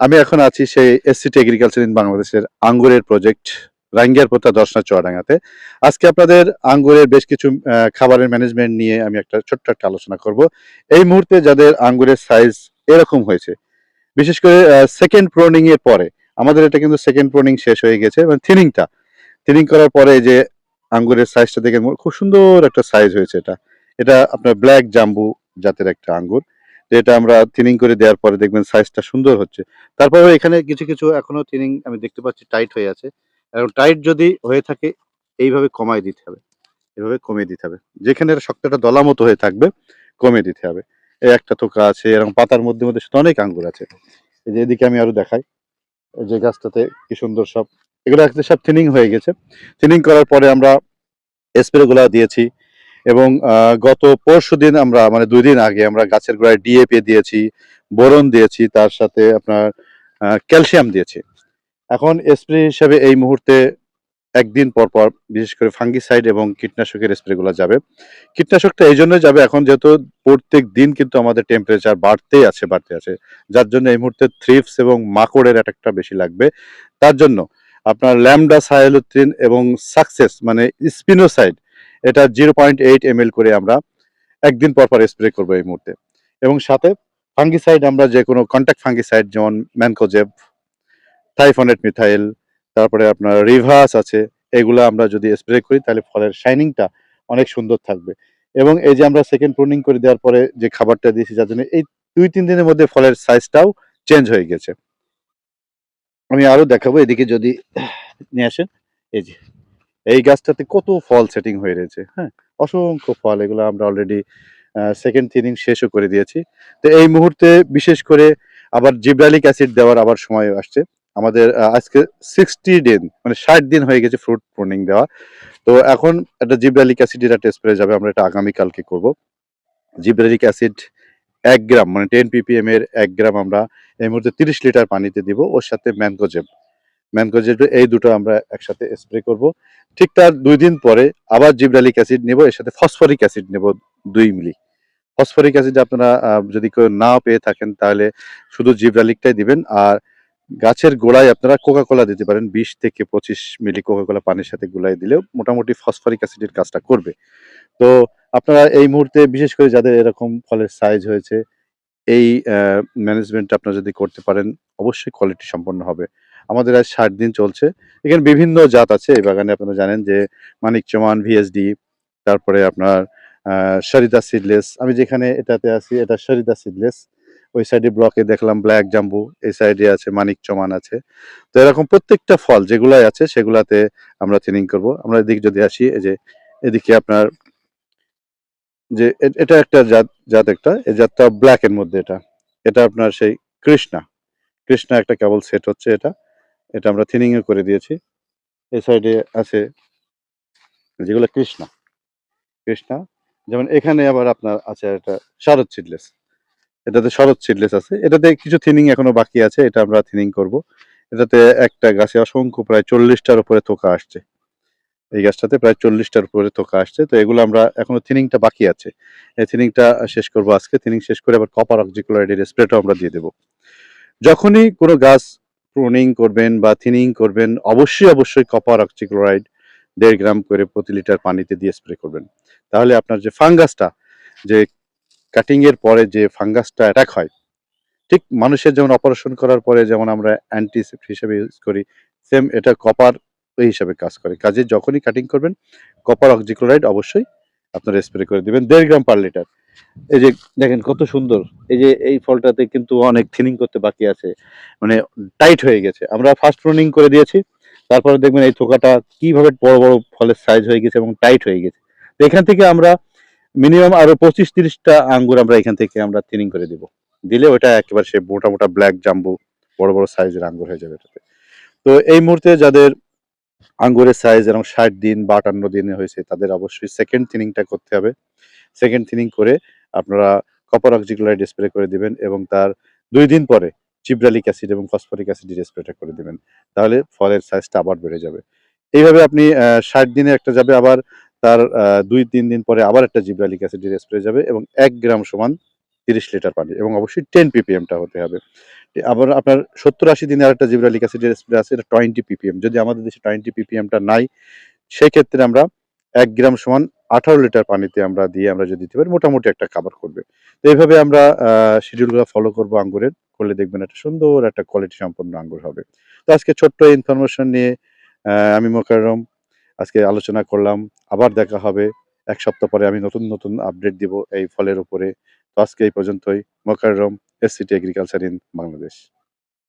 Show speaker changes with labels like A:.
A: আমি এখন আছি সেই এসসিটি এগ্রিকালচার ইন বাংলাদেশের আঙ্গুরের প্রজেক্ট রাঙ্গিয়ার পোতা দর্শনা চুয়াডাঙ্গাতে। আজকে আপনাদের আঙ্গুরের বেশ কিছু খাবারের ম্যানেজমেন্ট নিয়ে আমি একটা ছোট্ট একটা আলোচনা করব। এই মুহূর্তে যাদের আঙ্গুরের সাইজ এরকম হয়েছে, বিশেষ করে সেকেন্ড প্রোনিং এর পরে, আমাদের এটা কিন্তু সেকেন্ড প্রোনিং শেষ হয়ে গেছে মানে থিনিংটা থিনিং করার পরে যে আঙ্গুরের সাইজটা দেখে খুব সুন্দর একটা সাইজ হয়েছে এটা। এটা আপনার ব্ল্যাক জাম্বু জাতের একটা আঙ্গুর। যেটা আমরা থিনিং করে দেওয়ার পরে দেখবেন সাইজটা সুন্দর হচ্ছে। তারপরে এখানে কিছু কিছু এখনও থিনিং আমি দেখতে পাচ্ছি টাইট হয়ে আছে। এবং টাইট যদি হয়ে থাকে, এইভাবে কমায় দিতে হবে। এভাবে কমিয়ে দিতে হবে। যেখানে শক্তটা দলা মতো হয়ে থাকবে, কমিয়ে দিতে হবে। এই একটা থোকা আছে, এরকম পাতার মধ্যে মধ্যে শুধু অনেক আঙ্গুর আছে। এই যে এদিকে আমি আরও দেখাই। যে গাছটাতে কি সুন্দর সব। এগুলো একদম সব থিনিং হয়ে গেছে। থিনিং করার পরে আমরা স্প্রে গুলা দিয়েছি। এবং গত পরশু দিন আমরা মানে দুই দিন আগে আমরা গাছের গোড়ায় ডিএপি দিয়েছি, বোরন দিয়েছি, তার সাথে আপনার ক্যালসিয়াম দিয়েছি। এখন স্প্রে হিসাবে এই মুহূর্তে একদিন পর পর, বিশেষ করে ফাঙ্গিসাইড এবং কীটনাশকের স্প্রেগুলো যাবে। কীটনাশকটা এই জন্য যাবে, এখন যেহেতু প্রত্যেক দিন কিন্তু আমাদের টেম্পারেচার বাড়তেই আছে বাড়তে আছে। যার জন্য এই মুহূর্তে থ্রিপস এবং মাকড়ের অ্যাটাকটা বেশি লাগবে। তার জন্য আপনার ল্যামডা সায়ালুত্রিন এবং সাকসেস মানে স্পিনোসাইড এটা জিরো পয়েন্ট এইট এম করে আমরা একদিন পর পর স্প্রে করব এই মুহূর্তে। এবং সাথে ফাঙ্গিসাইড আমরা যে কোনো কন্ট্যাক্ট ফাঙ্গিসাইড যেমন ম্যানকোজেব থাইফনেট মিথাইল তারপরে আপনার রিভাস আছে, এগুলো আমরা যদি স্প্রে করি তাহলে ফলের শাইনিংটা অনেক সুন্দর থাকবে। এবং এই যে আমরা সেকেন্ড প্রুনিং করে দেওয়ার পরে যে খাবারটা দিয়েছি যার জন্য এই দুই তিন দিনের মধ্যে ফলের সাইজটাও চেঞ্জ হয়ে গেছে। আমি আরও দেখাবো, এদিকে যদি নিয়ে আসেন, এই যে। এই গাছটাতে কত ফল সেটিং হয়ে রয়েছে হ্যাঁ? অসংখ্য ফল, এগুলো আমরা অলরেডি সেকেন্ড থিনিং শেষও করে দিয়েছি। তো এই মুহূর্তে বিশেষ করে আবার জিব্রালিক অ্যাসিড দেওয়ার আবার সময় আসছে। আমাদের আজকে সিক্সটি দিন মানে ষাট দিন হয়ে গেছে ফ্রুট প্রুনিং দেওয়া। তো এখন একটা জিব্রালিক অ্যাসিড অ্যাসিডের একটা স্প্রে যাবে, আমরা এটা আগামীকালকে করব। জিব্রালিক অ্যাসিড এক গ্রাম মানে টেন পিপিএম এর এক গ্রাম আমরা এই মুহূর্তে তিরিশ লিটার পানিতে দিব, ওর সাথে ম্যানকোজেব ম্যানকোজেব এই দুটো আমরা একসাথে স্প্রে করব। ঠিক তার দুই দিন পরে আবার জিব্রালিক অ্যাসিড নেব, এর সাথে ফসফরিক অ্যাসিড নেব দুই মিলি। ফসফরিক অ্যাসিড আপনারা যদি কেউ না পেয়ে থাকেন তাহলে শুধু জিব্রালিকটাই দিবেন। আর গাছের গোড়ায় আপনারা কোকা কোলা দিতে পারেন, বিশ থেকে পঁচিশ মিলি কোকা কোলা পানির সাথে গুলাই দিলেও মোটামুটি ফসফরিক অ্যাসিডের কাজটা করবে। তো আপনারা এই মুহূর্তে বিশেষ করে যাদের এরকম ফলের সাইজ হয়েছে, এই ম্যানেজমেন্ট আপনারা যদি করতে পারেন, অবশ্যই কোয়ালিটি সম্পন্ন হবে। আমাদের আজ ষাট দিন চলছে। এখানে বিভিন্ন জাত আছে। এই বাগানে আপনারা জানেন যে মানিক চমান ভিএসডি তারপরে আপনার সরিদা সিডলেস আমি যেখানে এটাতে আছি, এটা সরিদা সিডলেস ওই সাইডে ব্লকে দেখলাম ব্ল্যাক জাম্বু। এই সাইডে আছে মানিক চমান আছে। তো এরকম প্রত্যেকটা ফল যেগুলাই আছে, সেগুলাতে আমরা ট্রেনিং করব। আমরা এদিকে যদি আসি, এই যে এদিকে আপনার, যে এটা একটা জাত জাত একটা। এই জাতটা ব্ল্যাক এর মধ্যে এটা। এটা আপনার সেই কৃষ্ণা। কৃষ্ণা একটা কেবল সেট হচ্ছে এটা। এটা আমরা থিনিং এ করে দিয়েছি। এই সাইডে আছে যেগুলো কৃষ্ণা। কৃষ্ণা, যেমন এখানে আবার আপনার আছে এটা শরৎ সিডলেস এটাতে শরৎ সিডলেস আছে। এটাতে কিছু থিনিং এখনও বাকি আছে, এটা আমরা থিনিং করব। এটাতে একটা গাছে অসংখ্য প্রায় চল্লিশটার উপরে থোকা আসছে। এই গাছটাতে প্রায় চল্লিশটার উপরে থোকা আসছে। তো এগুলো আমরা এখনও থিনিংটা বাকি আছে। এই থিনিংটা শেষ করব আজকে। থিনিং শেষ করে আবার কপার অক্সিক্লোরাইডের স্প্রেটাও আমরা দিয়ে দেবো। যখনই কোনো গাছ প্রুনিং করবেন বা থিনিং করবেন, অবশ্যই অবশ্যই কপার অক্সিক্লোরাইড দেড় গ্রাম করে প্রতি লিটার পানিতে দিয়ে স্প্রে করবেন। তাহলে আপনার যে ফাঙ্গাসটা, যে কাটিং এর পরে যে ফাঙ্গাসটা অ্যাটাক হয়, ঠিক মানুষের যেমন অপারেশন করার পরে যেমন আমরা অ্যান্টিসেপ্ট হিসেবে ইউজ করি সেম এটা কপার ওই হিসাবে কাজ করে। কাজে যখনই কাটিং করবেন কপার অক্সিক্লোরাইড অবশ্যই আপনারা স্প্রে করে দিবেন, দেড় গ্রাম পার লিটার এই যে দেখেন কত সুন্দর। এই যে এই ফলটাতে কিন্তু অনেক থিনিং করতে বাকি আছে। মানে টাইট হয়ে গেছে। আমরা ফার্স্ট প্রুনিং করে দিয়েছি। তারপরে দেখবেন এই থোকাটা কীভাবে বড় বড় ফলের সাইজ হয়ে গেছে এবং টাইট হয়ে গেছে। তো এখান থেকে আমরা মিনিমাম আরও পঁচিশ তিরিশটা আঙ্গুর আমরা এখান থেকে আমরা থিনিং করে দিব। দিলে ওটা একেবারে সে মোটা মোটা ব্ল্যাক জাম্বু বড় বড় সাইজের আঙ্গুর হয়ে যাবে এটাতে। তো এই মুহূর্তে যাদের আঙ্গুরের সাইজ এরকম ষাট দিন বা আটান্ন দিনে হয়েছে, তাদের অবশ্যই সেকেন্ড থিনিংটা করতে হবে। সেকেন্ড থিনিং করে আপনারা কপার অক্সিক্লোরাইড স্প্রে করে দিবেন এবং তার দুই দিন পরে জিব্রালিক অ্যাসিড এবং ফসফরিক অ্যাসিডের স্প্রেটা করে দিবেন। তাহলে ফলের সাইজটা আবার বেড়ে যাবে। এইভাবে আপনি ষাট দিনে একটা যাবে, আবার তার দুই, তিন দিন পরে আবার একটা জিব্রালিক অ্যাসিডের স্প্রে যাবে এবং এক গ্রাম সমান তিরিশ লিটার পানি এবং অবশ্যই টেন পিপিএমটা হতে হবে। আবার আপনার সত্তর আশি দিনে আরেকটা জিব্রালিক অ্যাসিডের স্প্রে আছে, এটা টোয়েন্টি পিপিএম যদি আমাদের দেশে টোয়েন্টি পিপিএমটা নাই, সেক্ষেত্রে আমরা এক গ্রাম সমান আঠারো লিটার পানিতে আমরা দিয়ে আমরা যদি দিতে পারি, মোটামুটি একটা কাভার করবে। তো এইভাবে আমরা শিডিউলগুলো ফলো করব আঙ্গুরের, করলে দেখবেন একটা সুন্দর একটা কোয়ালিটি সম্পন্ন আঙ্গুর হবে। তো আজকে ছোট্ট ইনফরমেশন নিয়ে আমি মোকাররম, আজকে আলোচনা করলাম, আবার দেখা হবে, এক সপ্তাহ পরে আমি নতুন নতুন আপডেট দিব এই ফলের উপরে। তো আজকে এই পর্যন্তই, Mokarram SCT agriculture in Bangladesh